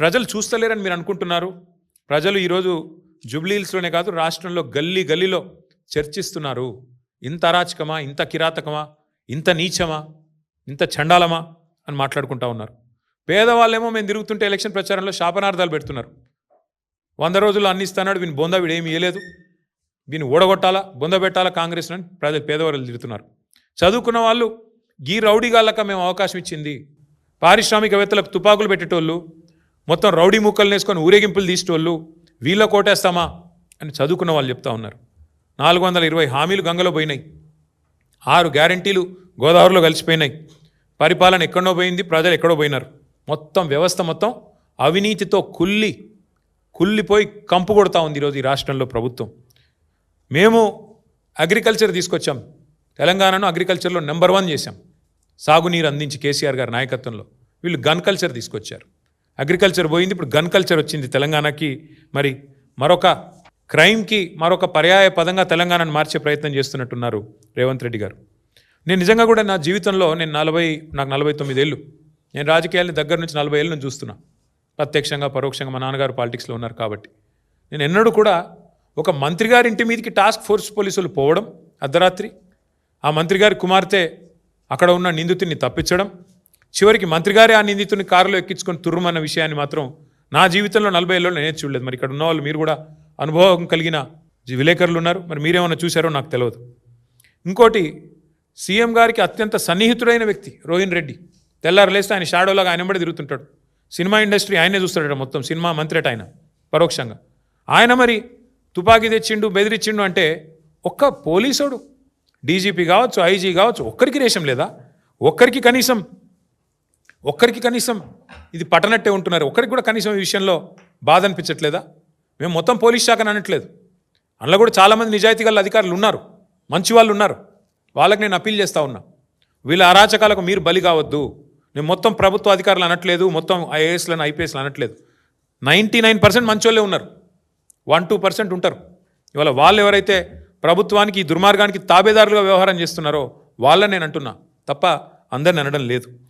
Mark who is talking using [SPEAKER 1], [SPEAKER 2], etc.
[SPEAKER 1] ప్రజలు చూస్తలేరని మీరు అనుకుంటున్నారు. ప్రజలు ఈరోజు జూబ్లీహిల్స్లోనే కాదు రాష్ట్రంలో గల్లీ గల్లీలో చర్చిస్తున్నారు. ఇంత అరాచకమా ఇంత కిరాతకమా ఇంత నీచమా ఇంత చండాలమా అని మాట్లాడుకుంటా ఉన్నారు. పేదవాళ్ళేమో మేము తిరుగుతుంటే ఎలక్షన్ ప్రచారంలో శాపనార్థాలు పెడుతున్నారు. వంద రోజుల్లో అన్ని ఇస్తున్నాడు వీని బొంద వీడేమి ఇవ్వలేదు వీని ఓడగొట్టాలా బొంద పెట్టాలా కాంగ్రెస్ అని ప్రజలు పేదవాళ్ళు తిరుగుతున్నారు చదువుకున్న వాళ్ళు గీ రౌడీగాళ్ళక మేము అవకాశం ఇచ్చింది. పారిశ్రామికవేత్తలకు తుపాకులు పెట్టేటోళ్ళు మొత్తం రౌడీ ముక్కలు వేసుకొని ఊరేగింపులు తీసేటోళ్ళు వీళ్ళ కోటేస్తామా అని చదువుకున్న వాళ్ళు చెప్తా ఉన్నారు. నాలుగు వందల ఇరవై హామీలు గంగలో పోయినాయి. ఆరు గ్యారంటీలు గోదావరిలో కలిసిపోయినాయి. పరిపాలన ఎక్కడో పోయింది ప్రజలు ఎక్కడో పోయినారు. మొత్తం వ్యవస్థ మొత్తం అవినీతితో కుల్లి కుల్లిపోయి కంపు కొడతా ఉంది ఈరోజు ఈ రాష్ట్రంలో ప్రభుత్వం. మేము అగ్రికల్చర్ తీసుకొచ్చాం. తెలంగాణను అగ్రికల్చర్లో నెంబర్ వన్ చేశాం. సాగునీరు అందించి కేసీఆర్ గారి నాయకత్వంలో. వీళ్ళు గన్ కల్చర్ తీసుకొచ్చారు. అగ్రికల్చర్ పోయింది ఇప్పుడు గన్ కల్చర్ వచ్చింది తెలంగాణకి. మరి మరొక క్రైమ్కి మరొక పర్యాయ పదంగా తెలంగాణను మార్చే ప్రయత్నం చేస్తున్నట్టున్నారు రేవంత్ రెడ్డి గారు. నేను నిజంగా కూడా నా జీవితంలో నేను నలభై నాకు నలభై తొమ్మిది ఏళ్ళు. నేను రాజకీయాలని దగ్గర నుంచి నలభై ఏళ్ళు నుంచి చూస్తున్నా. ప్రత్యక్షంగా పరోక్షంగా మా నాన్నగారు పాలిటిక్స్లో ఉన్నారు కాబట్టి. నేను ఎన్నడూ కూడా ఒక మంత్రి గారి ఇంటి మీదకి టాస్క్ ఫోర్స్ పోలీసులు పోవడం అర్ధరాత్రి ఆ మంత్రి గారి కుమార్తె అక్కడ ఉన్న నిందితుడిని తప్పించడం చివరికి మంత్రి గారే ఆ నిందితుని కారులో ఎక్కించుకొని తుర్రుమన్న విషయాన్ని మాత్రం నా జీవితంలో నలభై ఏళ్ళలో నేనే చూడలేదు. మరి ఇక్కడ ఉన్న వాళ్ళు మీరు కూడా అనుభవం కలిగిన విలేకరులు ఉన్నారు. మరి మీరేమన్నా చూశారో నాకు తెలియదు ఇంకోటి సీఎం గారికి అత్యంత సన్నిహితుడైన వ్యక్తి రోహిన్ రెడ్డి. తెల్లారలేస్తే ఆయన షాడోలాగా ఆయన వెంబడి తిరుగుతుంటాడు. సినిమా ఇండస్ట్రీ ఆయనే చూస్తాడట మొత్తం. సినిమా మంత్రి ఆయన పరోక్షంగా. ఆయన మరి తుపాకీ తెచ్చిండు బెదిరించిండు అంటే ఒక్క పోలీసోడు. డీజీపీ కావచ్చు ఐజీ కావచ్చు ఒక్కరికి రేషం లేదా? ఒక్కరికి కనీసం ఒక్కరికి కనీసం ఇది పట్టనట్టే ఉంటున్నారు. ఒక్కరికి కూడా కనీసం ఈ విషయంలో బాధ అనిపించట్లేదా? మేము మొత్తం పోలీస్ శాఖని అనట్లేదు. అందులో కూడా చాలామంది నిజాయితీ గల అధికారులు ఉన్నారు. మంచి వాళ్ళు ఉన్నారు. వాళ్ళకి నేను అప్పీల్ చేస్తూ ఉన్నా. వీళ్ళ అరాచకాలకు మీరు బలి కావద్దు. నేను మొత్తం ప్రభుత్వ అధికారులు అనట్లేదు. మొత్తం ఐఏఎస్లను ఐపీఎస్లు అనట్లేదు. నైంటీ నైన్ పర్సెంట్ మంచోళ్ళే ఉన్నారు. వన్ టూ పర్సెంట్ ఉంటారు. ఇవాళ వాళ్ళు ఎవరైతే ప్రభుత్వానికి ఈ దుర్మార్గానికి తాబేదారులుగా వ్యవహారం చేస్తున్నారో వాళ్ళని నేను అంటున్నా. తప్ప అందరిని అనడం లేదు.